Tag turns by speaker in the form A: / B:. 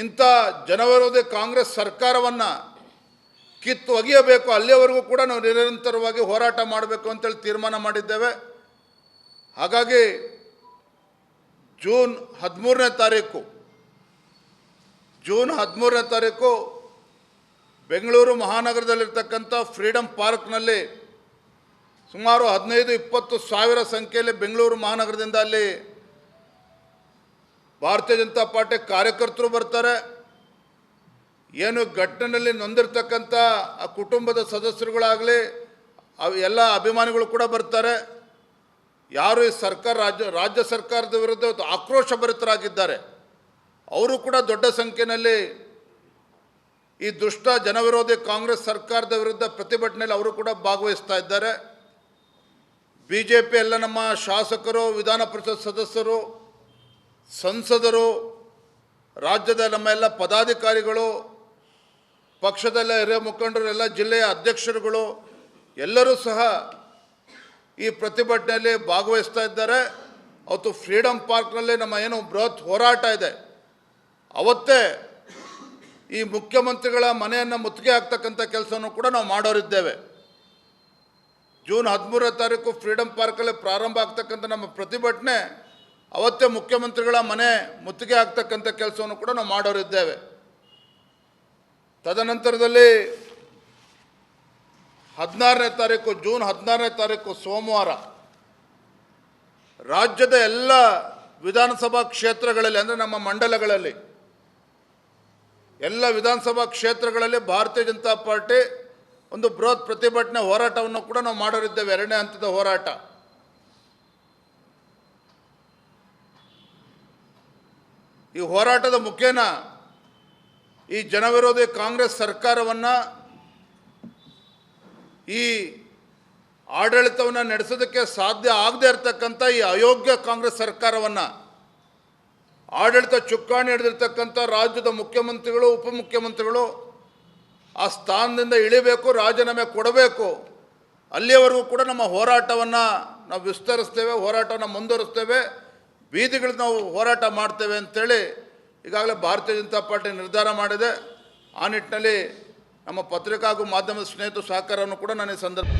A: ಇಂಥ ಜನವಿರೋಧಿ ಕಾಂಗ್ರೆಸ್ ಸರ್ಕಾರವನ್ನು ಕಿತ್ತು ಒಗೆಯಬೇಕು ಅಲ್ಲಿಯವರೆಗೂ ಕೂಡ ನಾವು ನಿರಂತರವಾಗಿ ಹೋರಾಟ ಮಾಡಬೇಕು ಅಂತೇಳಿ ತೀರ್ಮಾನ ಮಾಡಿದ್ದೇವೆ. ಹಾಗಾಗಿ ಜೂನ್ ಹದಿಮೂರನೇ ತಾರೀಕು, ಜೂನ್ ಹದಿಮೂರನೇ ತಾರೀಕು ಬೆಂಗಳೂರು ಮಹಾನಗರದಲ್ಲಿರ್ತಕ್ಕಂಥ ಫ್ರೀಡಮ್ ಪಾರ್ಕ್ನಲ್ಲಿ ಸುಮಾರು ಹದಿನೈದು, ಇಪ್ಪತ್ತು ಸಾವಿರ ಸಂಖ್ಯೆಯಲ್ಲಿ ಬೆಂಗಳೂರು ಮಹಾನಗರದಿಂದ ಅಲ್ಲಿ ಭಾರತೀಯ ಜನತಾ ಪಾರ್ಟಿ ಕಾರ್ಯಕರ್ತರು ಬರ್ತಾರೆ. ಏನು ಘಟ್ಟನಲ್ಲಿ ನೊಂದಿರ್ತಕ್ಕಂಥ ಆ ಕುಟುಂಬದ ಸದಸ್ಯರುಗಳಾಗಲಿ ಎಲ್ಲ ಅಭಿಮಾನಿಗಳು ಕೂಡ ಬರ್ತಾರೆ. ಯಾರು ಈ ಸರ್ಕಾರ, ರಾಜ್ಯ ರಾಜ್ಯ ಸರ್ಕಾರದ ವಿರುದ್ಧ ಆಕ್ರೋಶ ಭರಿತರಾಗಿದ್ದಾರೆ. ಅವರು ಕೂಡ ದೊಡ್ಡ ಸಂಖ್ಯೆಯಲ್ಲಿ ಈ ದುಷ್ಟ ಜನವಿರೋಧಿ ಕಾಂಗ್ರೆಸ್ ಸರ್ಕಾರದ ವಿರುದ್ಧ ಪ್ರತಿಭಟನೆಯಲ್ಲಿ ಅವರು ಕೂಡ ಭಾಗವಹಿಸ್ತಾ ಇದ್ದಾರೆ. ಬಿ ಜೆ ಪಿ ಎಲ್ಲ ನಮ್ಮ ಶಾಸಕರು, ವಿಧಾನ ಪರಿಷತ್ ಸದಸ್ಯರು ಸಂಸದರು, ರಾಜ್ಯದ ನಮ್ಮ ಎಲ್ಲ ಪದಾಧಿಕಾರಿಗಳು, ಪಕ್ಷದಲ್ಲ ಹಿರಿಯ ಮುಖಂಡರು, ಎಲ್ಲ ಜಿಲ್ಲೆಯ ಅಧ್ಯಕ್ಷರುಗಳು, ಎಲ್ಲರೂ ಸಹ ಈ ಪ್ರತಿಭಟನೆಯಲ್ಲಿ ಭಾಗವಹಿಸ್ತಾ ಇದ್ದಾರೆ. ಅವತ್ತು ಫ್ರೀಡಮ್ ಪಾರ್ಕ್ನಲ್ಲಿ ನಮ್ಮ ಏನು ಬೃಹತ್ ಹೋರಾಟ ಇದೆ. ಅವತ್ತೇ ಈ ಮುಖ್ಯಮಂತ್ರಿಗಳ ಮನೆಯನ್ನು ಮುತ್ತಿಗೆ ಹಾಕ್ತಕ್ಕಂಥ ಕೆಲಸವನ್ನು ಕೂಡ ನಾವು ಮಾಡೋರಿದ್ದೇವೆ. ಜೂನ್ ಹದಿಮೂರನೇ ತಾರೀಕು ಫ್ರೀಡಮ್ ಪಾರ್ಕಲ್ಲಿ ಪ್ರಾರಂಭ ಆಗ್ತಕ್ಕಂಥ ನಮ್ಮ ಪ್ರತಿಭಟನೆ ಅವತ್ತೇ ಮುಖ್ಯಮಂತ್ರಿಗಳ ಮನೆ ಮುತ್ತಿಗೆ ಆಗ್ತಕ್ಕಂಥ ಕೆಲಸವನ್ನು ಕೂಡ ನಾವು ಮಾಡೋರಿದ್ದೇವೆ. ತದನಂತರದಲ್ಲಿ ಹದಿನಾರನೇ ತಾರೀಕು, ಜೂನ್ ಹದಿನಾರನೇ ತಾರೀಕು ಸೋಮವಾರ ರಾಜ್ಯದ ಎಲ್ಲ ವಿಧಾನಸಭಾ ಕ್ಷೇತ್ರಗಳಲ್ಲಿ, ಅಂದರೆ ನಮ್ಮ ಮಂಡಲಗಳಲ್ಲಿ, ಎಲ್ಲ ವಿಧಾನಸಭಾ ಕ್ಷೇತ್ರಗಳಲ್ಲಿ ಭಾರತೀಯ ಜನತಾ ಪಾರ್ಟಿ ಒಂದು ಬೃಹತ್ ಪ್ರತಿಭಟನೆ ಹೋರಾಟವನ್ನು ಕೂಡ ನಾವು ಮಾಡೋರಿದ್ದೇವೆ, ಎರಡನೇ ಹಂತದ ಹೋರಾಟ. ಈ ಹೋರಾಟದ ಮುಖೇನ ಈ ಜನವಿರೋಧಿ ಕಾಂಗ್ರೆಸ್ ಸರ್ಕಾರವನ್ನು ಈ ಆಡಳಿತವನ್ನು ನಡೆಸೋದಕ್ಕೆ ಸಾಧ್ಯ ಆಗದೇ ಇರತಕ್ಕಂಥ ಈ ಅಯೋಗ್ಯ ಕಾಂಗ್ರೆಸ್ ಸರ್ಕಾರವನ್ನು, ಆಡಳಿತ ಚುಕ್ಕಾಣಿ ಹಿಡಿದಿರ್ತಕ್ಕಂಥ ರಾಜ್ಯದ ಮುಖ್ಯಮಂತ್ರಿಗಳು, ಉಪಮುಖ್ಯಮಂತ್ರಿಗಳು ಆ ಸ್ಥಾನದಿಂದ ಇಳಿಬೇಕು, ರಾಜೀನಾಮೆ ಕೊಡಬೇಕು. ಅಲ್ಲಿಯವರೆಗೂ ಕೂಡ ನಮ್ಮ ಹೋರಾಟವನ್ನು ನಾವು ವಿಸ್ತರಿಸ್ತೇವೆ, ಹೋರಾಟವನ್ನು ಮುಂದುವರಿಸ್ತೇವೆ. ಬೀದಿಗಳು ನಾವು ಹೋರಾಟ ಮಾಡ್ತೇವೆ ಅಂಥೇಳಿ ಈಗಾಗಲೇ ಭಾರತೀಯ ಜನತಾ ಪಾರ್ಟಿ ನಿರ್ಧಾರ ಮಾಡಿದೆ. ಆ ನಿಟ್ಟಿನಲ್ಲಿ ನಮ್ಮ ಪತ್ರಿಕಾ ಹಾಗೂ ಮಾಧ್ಯಮದ ಸ್ನೇಹಿತರು ಸಹಕಾರವನ್ನು ಕೂಡ ನಾನು ಈ ಸಂದರ್ಭ